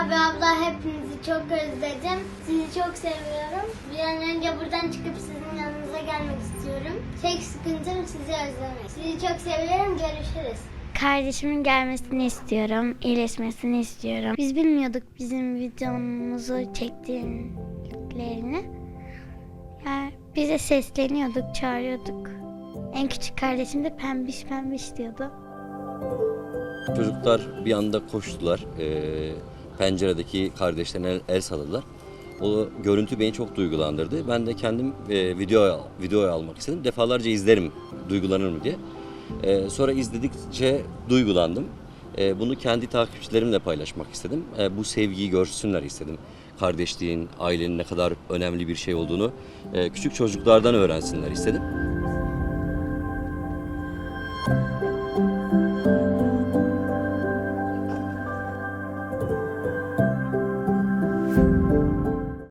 Abi abla hepinizi çok özledim. Sizi çok seviyorum. Bir an önce buradan çıkıp sizin yanınıza gelmek istiyorum. Tek sıkıntım sizi özlemek. Sizi çok seviyorum. Görüşürüz. Kardeşimin gelmesini istiyorum, iyileşmesini istiyorum. Biz bilmiyorduk bizim videomuzu çektiklerini. Yani bize sesleniyorduk, çağırıyorduk. En küçük kardeşim de pembiş pembiş diyordu. Çocuklar bir anda koştular. Ee, penceredeki kardeşlerine el, el. O görüntü beni çok duygulandırdı. Ben de kendim e, video videoya almak istedim. Defalarca izlerim duygulanır mı diye. Ee, sonra izledikçe duygulandım. Ee, bunu kendi takipçilerimle paylaşmak istedim. Ee, bu sevgiyi görsünler istedim. Kardeşliğin, ailenin ne kadar önemli bir şey olduğunu e, küçük çocuklardan öğrensinler istedim.